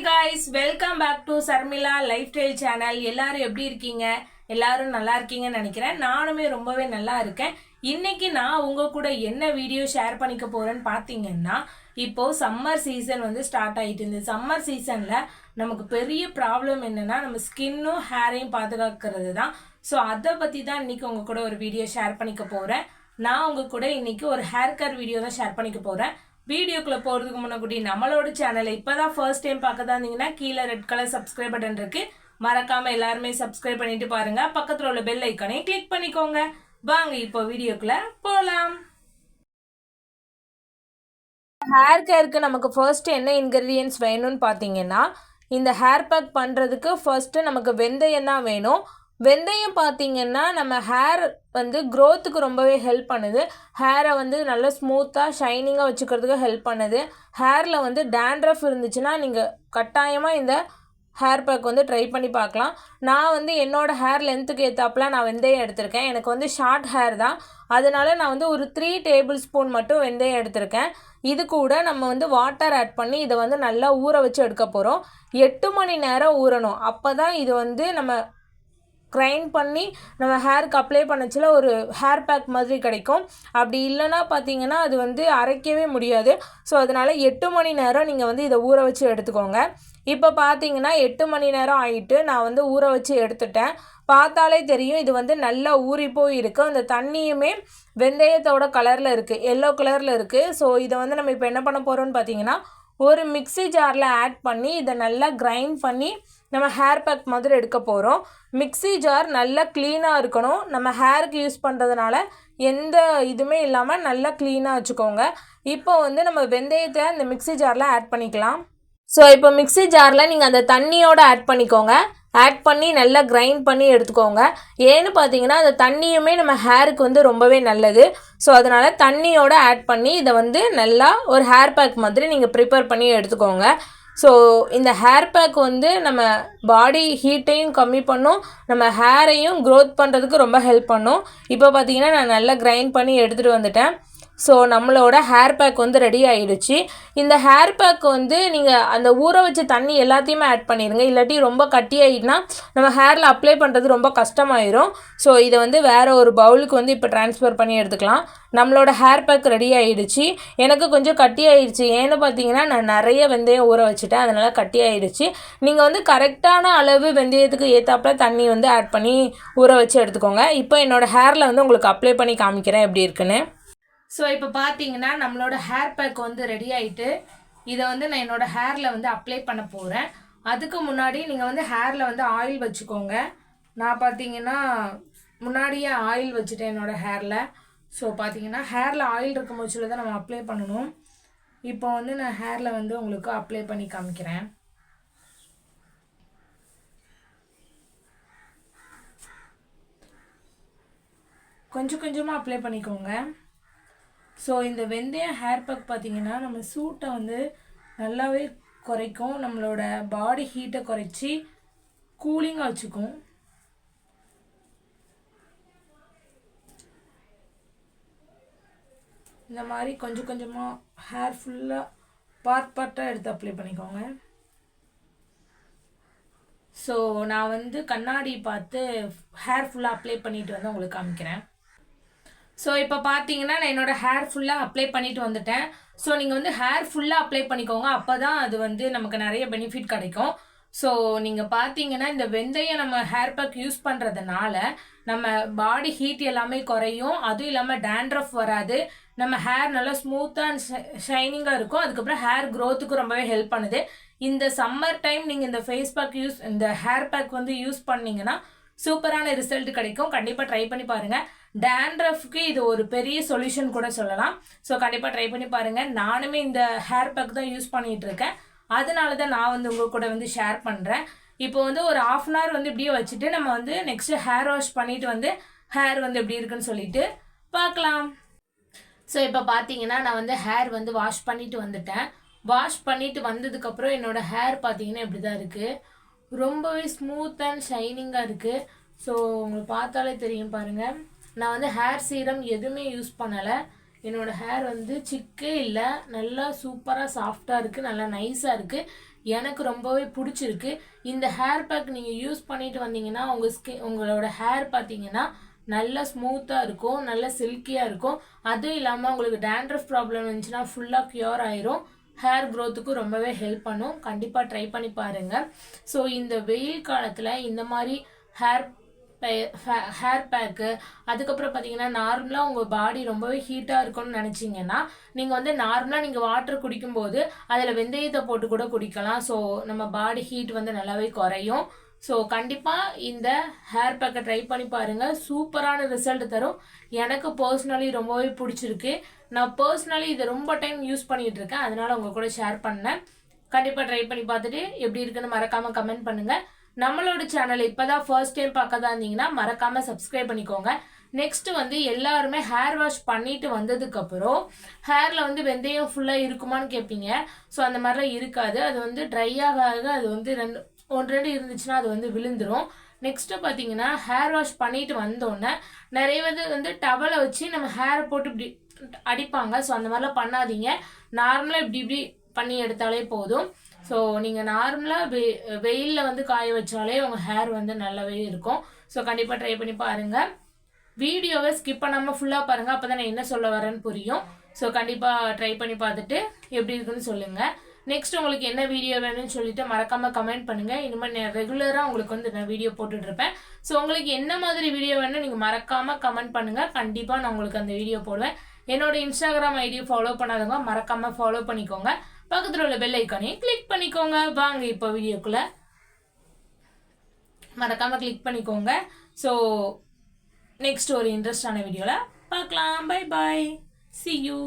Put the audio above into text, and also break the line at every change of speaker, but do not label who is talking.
Hi guys welcome back to Sharmila life style channel எல்லாரும் எப்படி இருக்கீங்க? எல்லாரும் நல்லா இருக்கீங்கன்னு நினைக்கிறேன். நானுமே ரொம்பவே நல்லா இருக்கேன். இன்னைக்கு நான் உங்க கூட என்ன வீடியோ ஷேர் பண்ணிக்க போறேன்னு பார்த்தீங்கன்னா இப்போ சம்மர் சீசன் வந்து ஸ்டார்ட் ஆகிட்டு இருந்தது. சம்மர் சீசன்ல நமக்கு பெரிய ப்ராப்ளம் என்னன்னா நம்ம ஸ்கின்னும் ஹேரையும் பாதுகாக்கிறது தான். ஸோ அதை பத்தி தான் இன்னைக்கு உங்க கூட ஒரு வீடியோ ஷேர் பண்ணிக்க போறேன். நான் உங்க கூட இன்னைக்கு ஒரு ஹேர் கர் வீடியோ தான் ஷேர் பண்ணிக்க போறேன். வீடியோக்குள்ள போறதுக்கு முன்னாடி நம்மளோட சேனலை இப்பதான் ஃபர்ஸ்ட் டைம் பார்க்க தான் இருந்தீங்கன்னா கீழே ரெட் கலர் சப்ஸ்கிரைப் பட்டன் இருக்கு. மறக்காம எல்லாருமே சப்ஸ்கிரைப் பண்ணிட்டு பாருங்க. பக்கத்துல உள்ள பெல் ஐக்கானையும் கிளிக் பண்ணிக்கோங்க. வாங்க இப்போ வீடியோக்குள்ள போலாம். ஹேர் கேருக்கு நமக்கு ஃபர்ஸ்ட் என்ன இன்க்ரீடியன்ஸ் வேணும்னு பார்த்தீங்கன்னா இந்த ஹேர் பேக் பண்ணுறதுக்கு ஃபர்ஸ்ட்டு நமக்கு வெந்தயம் தான் வேணும். வெந்தயம் பார்த்தீங்கன்னா நம்ம ஹேர் வந்து க்ரோத்துக்கு ரொம்பவே ஹெல்ப் பண்ணுது. ஹேரை வந்து நல்லா ஸ்மூத்தாக ஷைனிங்காக வச்சுக்கிறதுக்கு ஹெல்ப் பண்ணுது. ஹேரில் வந்து டேண்ட்ரஃப் இருந்துச்சுன்னா நீங்கள் கட்டாயமாக இந்த ஹேர் பேக் வந்து ட்ரை பண்ணி பார்க்கலாம். நான் வந்து என்னோடய ஹேர் லென்த்துக்கு ஏற்றாப்பில் நான் வெந்தயம் எடுத்திருக்கேன். எனக்கு வந்து ஷார்ட் ஹேர் தான். அதனால நான் வந்து ஒரு த்ரீ டேபிள் ஸ்பூன் மட்டும் வெந்தயம் எடுத்திருக்கேன். இது கூட நம்ம வந்து வாட்டர் ஆட் பண்ணி இதை வந்து நல்லா ஊற வச்சு எடுக்க போகிறோம் எட்டு மணி நேரம் ஊறணும். அப்போ தான் இது வந்து நம்ம க்ரைன் பண்ணி நம்ம ஹேருக்கு அப்ளை பண்ணச்சில ஒரு ஹேர் பேக் மாதிரி கிடைக்கும். அப்படி இல்லைன்னா பார்த்தீங்கன்னா அது வந்து அரைக்கவே முடியாது. ஸோ அதனால் எட்டு மணி நேரம் நீங்கள் வந்து இதை ஊற வச்சு எடுத்துக்கோங்க. இப்போ பார்த்தீங்கன்னா எட்டு மணி நேரம் ஆகிட்டு நான் வந்து ஊற வச்சு எடுத்துட்டேன். பார்த்தாலே தெரியும் இது வந்து நல்லா ஊறி போய் இருக்குது அந்த தண்ணியுமே வெந்தயத்தோட கலரில் இருக்குது எல்லோ கலரில் இருக்குது ஸோ இதை வந்து நம்ம இப்போ என்ன பண்ண போகிறோம்னு பார்த்தீங்கன்னா ஒரு மிக்ஸி ஜாரில் ஆட் பண்ணி இதை நல்லா கிரைண்ட் பண்ணி நம்ம ஹேர் பேக் மாதிரி எடுக்க போகிறோம் மிக்ஸி ஜார் நல்லா க்ளீனாக இருக்கணும். நம்ம ஹேருக்கு யூஸ் பண்ணுறதுனால எந்த இதுவுமே இல்லாமல் நல்லா க்ளீனாக வச்சுக்கோங்க. இப்போ வந்து நம்ம வெந்தயத்தை அந்த மிக்ஸி ஜாரில் ஆட் பண்ணிக்கலாம். ஸோ இப்போ மிக்ஸி ஜாரில் நீங்கள் அந்த தண்ணியோடு ஆட் பண்ணிக்கோங்க. ஆட் பண்ணி நல்லா கிரைண்ட் பண்ணி எடுத்துக்கோங்க. ஏன்னு பார்த்தீங்கன்னா அந்த தண்ணியுமே நம்ம ஹேருக்கு வந்து ரொம்பவே நல்லது. ஸோ அதனால் தண்ணியோடு ஆட் பண்ணி இதை வந்து நல்லா ஒரு ஹேர் பேக் மாதிரி நீங்கள் ப்ரிப்பேர் பண்ணி எடுத்துக்கோங்க. ஸோ இந்த ஹேர் பேக் வந்து நம்ம பாடி ஹீட்டையும் கம்மி பண்ணும். நம்ம ஹேரையும் க்ரோத் பண்ணுறதுக்கு ரொம்ப ஹெல்ப் பண்ணும். இப்போ பார்த்தீங்கன்னா நான் நல்லா கிரைண்ட் பண்ணி எடுத்துகிட்டு வந்துட்டேன். ஸோ நம்மளோட ஹேர் பேக் வந்து ரெடி ஆகிடுச்சு இந்த ஹேர் பேக் வந்து நீங்கள் அந்த ஊற வச்ச தண்ணி எல்லாத்தையுமே ஆட் பண்ணிடுங்க. இல்லாட்டி ரொம்ப கட்டி ஆகிட்டுனா நம்ம ஹேரில் அப்ளை பண்ணுறது ரொம்ப கஷ்டமாயிரும். ஸோ இதை வந்து வேறு ஒரு பவுலுக்கு வந்து இப்போ ட்ரான்ஸ்ஃபர் பண்ணி எடுத்துக்கலாம். நம்மளோட ஹேர் பேக் ரெடி ஆகிடுச்சு எனக்கு கொஞ்சம் கட்டி ஆயிடுச்சு. ஏன்னு பார்த்தீங்கன்னா நான் நிறைய வெந்தயம் ஊற வச்சுட்டேன். அதனால் கட்டி ஆயிடுச்சு. நீங்கள் வந்து கரெக்டான அளவு வெந்தயத்துக்கு ஏற்றாப்புல தண்ணி வந்து ஆட் பண்ணி ஊற வச்சு எடுத்துக்கோங்க. இப்போ என்னோடய ஹேரில் வந்து உங்களுக்கு அப்ளை பண்ணி காமிக்கிறேன் எப்படி இருக்குன்னு. ஸோ இப்போ பார்த்தீங்கன்னா நம்மளோட ஹேர் பேக் வந்து ரெடி ஆகிட்டு இதை வந்து நான் என்னோட ஹேரில் வந்து அப்ளை பண்ண போகிறேன் அதுக்கு முன்னாடி நீங்கள் வந்து ஹேரில் வந்து ஆயில் வச்சுக்கோங்க. நான் பார்த்தீங்கன்னா முன்னாடியே ஆயில் வச்சுட்டேன் என்னோட ஹேரில் ஸோ பார்த்தீங்கன்னா ஹேரில் ஆயில் இருக்கும் போச்சில் தான் நம்ம அப்ளை பண்ணணும். இப்போ வந்து நான் ஹேரில் வந்து உங்களுக்கு அப்ளை பண்ணி காமிக்கிறேன். கொஞ்சம் கொஞ்சமாக அப்ளை பண்ணிக்கோங்க. ஸோ இந்த வெந்தயம் ஹேர் பேக் பார்த்தீங்கன்னா நம்ம சூட்டை வந்து நல்லாவே குறைக்கும். நம்மளோட பாடி ஹீட்டை குறைச்சி கூலிங்காக வச்சுக்கும். இந்த மாதிரி கொஞ்சம் கொஞ்சமாக ஹேர் ஃபுல்லாக பார்ட் பார்ட்டாக எடுத்து அப்ளை பண்ணிக்கோங்க. ஸோ நான் வந்து கண்ணாடி பார்த்து ஹேர் ஃபுல்லாக அப்ளை பண்ணிட்டு வந்து உங்களுக்கு காமிக்கிறேன். ஸோ இப்போ பார்த்தீங்கன்னா நான் என்னோட ஹேர் ஃபுல்லாக அப்ளை பண்ணிட்டு வந்துட்டேன். ஸோ நீங்கள் வந்து ஹேர் ஃபுல்லாக அப்ளை பண்ணிக்கோங்க. அப்போ தான் அது வந்து நமக்கு நிறைய பெனிஃபிட் கிடைக்கும். ஸோ நீங்கள் பார்த்தீங்கன்னா இந்த வெந்தயம் நம்ம ஹேர் பேக் யூஸ் பண்ணுறதுனால நம்ம பாடி ஹீட் எல்லாமே குறையும். அதுவும் இல்லாமல் டேண்ட்ரஃப் வராது. நம்ம ஹேர் நல்லா ஸ்மூத்தாக அண்ட் ஷைனிங்காக இருக்கும். அதுக்கப்புறம் ஹேர் க்ரோத்துக்கு ரொம்பவே ஹெல்ப் பண்ணுது. இந்த சம்மர் டைம் நீங்கள் இந்த ஃபேஸ் பேக் யூஸ் இந்த ஹேர் பேக் வந்து யூஸ் பண்ணீங்கன்னா சூப்பரான ரிசல்ட் கிடைக்கும். கண்டிப்பாக ட்ரை பண்ணி பாருங்கள் டேண்ட்ரஃப்க்கு இது ஒரு பெரிய சொல்யூஷன் கூட சொல்லலாம். ஸோ கண்டிப்பாக ட்ரை பண்ணி பாருங்கள் நானுமே இந்த ஹேர் பேக் தான் யூஸ் பண்ணிகிட்டு இருக்கேன். அதனால தான் நான் வந்து உங்கள் கூட வந்து ஷேர் பண்ணுறேன் இப்போ வந்து ஒரு ஆஃப் அன் ஹவர் வந்து இப்படியே வச்சுட்டு நம்ம வந்து நெக்ஸ்ட் ஹேர் வாஷ் பண்ணிட்டு வந்து ஹேர் வந்து எப்படி இருக்குன்னு சொல்லிட்டு பார்க்கலாம். ஸோ இப்போ பார்த்தீங்கன்னா நான் வந்து ஹேர் வந்து வாஷ் பண்ணிட்டு வந்துட்டேன். வாஷ் பண்ணிட்டு வந்ததுக்கப்புறம் என்னோடய ஹேர் பார்த்தீங்கன்னா இப்படி தான் இருக்குது ரொம்பவே ஸ்மூத் அண்ட் ஷைனிங்காக இருக்குது ஸோ உங்களுக்கு பார்த்தாலே தெரியும் பாருங்கள் நான் வந்து ஹேர் சீரம் எதுவுமே யூஸ் பண்ணலை. என்னோட ஹேர் வந்து சிக்கே இல்லை. நல்லா சூப்பராக சாஃப்டாக இருக்குது நல்லா நைஸாக இருக்குது எனக்கு ரொம்பவே பிடிச்சிருக்கு. இந்த ஹேர் பேக் நீங்கள் யூஸ் பண்ணிட்டு வந்தீங்கன்னா உங்கள் ஸ்கின் உங்களோட ஹேர் பார்த்தீங்கன்னா நல்லா ஸ்மூத்தாக இருக்கும். நல்லா சில்கியாக இருக்கும். அதுவும் இல்லாமல் உங்களுக்கு டேண்ட்ரஃப் ப்ராப்ளம் இருந்துச்சுன்னா ஃபுல்லாக க்யூர் ஆயிரும். ஹேர் க்ரோத்துக்கு ரொம்பவே ஹெல்ப் பண்ணும். கண்டிப்பாக ட்ரை பண்ணி பாருங்கள் ஸோ இந்த வெயில் காலத்தில் இந்த மாதிரி ஹேர் ஹேர் பேக்கு அதுக்கப்புறம் பார்த்தீங்கன்னா நார்மலாக உங்கள் பாடி ரொம்பவே ஹீட்டாக இருக்கும்னு நினச்சிங்கன்னா நீங்கள் வந்து நார்மலாக நீங்கள் வாட்டர் குடிக்கும்போது அதில் வெந்தயத்தை போட்டு கூட குடிக்கலாம். ஸோ நம்ம பாடி ஹீட் வந்து நல்லாவே குறையும். ஸோ கண்டிப்பாக இந்த ஹேர் பேக்கை ட்ரை பண்ணி பாருங்கள் சூப்பரான ரிசல்ட் தரும். எனக்கு பர்சனலி ரொம்பவே பிடிச்சிருக்கு. நான் பர்சனலி இதை ரொம்ப டைம் யூஸ் பண்ணிகிட்டு இருக்கேன். அதனால் உங்கள் கூட ஷேர் பண்ணேன். கண்டிப்பாக ட்ரை பண்ணி பார்த்துட்டு எப்படி இருக்குன்னு மறக்காமல் கமெண்ட் பண்ணுங்கள் நம்மளோட சேனல் இப்போதான் ஃபர்ஸ்ட் டைம் பார்க்கதா இருந்தீங்கன்னா மறக்காமல் சப்ஸ்கிரைப் பண்ணிக்கோங்க. நெக்ஸ்ட் வந்து எல்லாருமே ஹேர் வாஷ் பண்ணிட்டு வந்ததுக்கப்புறம் ஹேரில் வந்து வெந்தயம் ஃபுல்லாக இருக்குமான்னு கேட்பீங்க ஸோ அந்த மாதிரிலாம் இருக்காது. அது வந்து ட்ரை ஆக அது வந்து ரெண்டு ஒன்று ரெண்டு இருந்துச்சுன்னா அது வந்து விழுந்துரும். நெக்ஸ்ட்டு பார்த்தீங்கன்னா ஹேர் வாஷ் பண்ணிட்டு வந்தோடனே நிறைய வந்து வந்து டவலை வச்சு நம்ம ஹேரை போட்டு இப்படி அடிப்பாங்க. ஸோ அந்த மாதிரிலாம் பண்ணாதீங்க. நார்மலாக இப்படி இப்படி பண்ணி எடுத்தாலே போதும். ஸோ நீங்கள் நார்மலாக வெ வெயிலில் வந்து காய வச்சாலே உங்கள் ஹேர் வந்து நல்லாவே இருக்கும். ஸோ கண்டிப்பாக ட்ரை பண்ணி பாருங்கள் வீடியோவை ஸ்கிப் பண்ணாமல் ஃபுல்லாக பாருங்கள் அப்போ தான் நான் என்ன சொல்ல வரேன்னு புரியும். ஸோ கண்டிப்பாக ட்ரை பண்ணி பார்த்துட்டு எப்படி இருக்குன்னு சொல்லுங்கள் நெக்ஸ்ட் உங்களுக்கு என்ன வீடியோ வேணும்னு சொல்லிட்டு மறக்காமல் கமெண்ட் பண்ணுங்கள் இனிமேல் நான் ரெகுலராக உங்களுக்கு வந்து நான் வீடியோ போட்டுட்ருப்பேன் ஸோ உங்களுக்கு என்ன மாதிரி வீடியோ வேணும் நீங்கள் மறக்காமல் கமெண்ட் பண்ணுங்கள் கண்டிப்பாக நான் உங்களுக்கு அந்த வீடியோ போடுவேன். என்னோட இன்ஸ்டாகிராம் ஐடியை ஃபாலோ பண்ணாதவங்க மறக்காமல் ஃபாலோ பண்ணிக்கோங்க. பக்கத்தில் உள்ள பெல் ஐக்கானையும் கிளிக் பண்ணிக்கோங்க. வாங்க இப்போ வீடியோக்குள்ளே. மறக்காமல் கிளிக் பண்ணிக்கோங்க. ஸோ நெக்ஸ்ட் ஒரு இன்ட்ரெஸ்டான வீடியோவில் பார்க்கலாம். Bye bye C you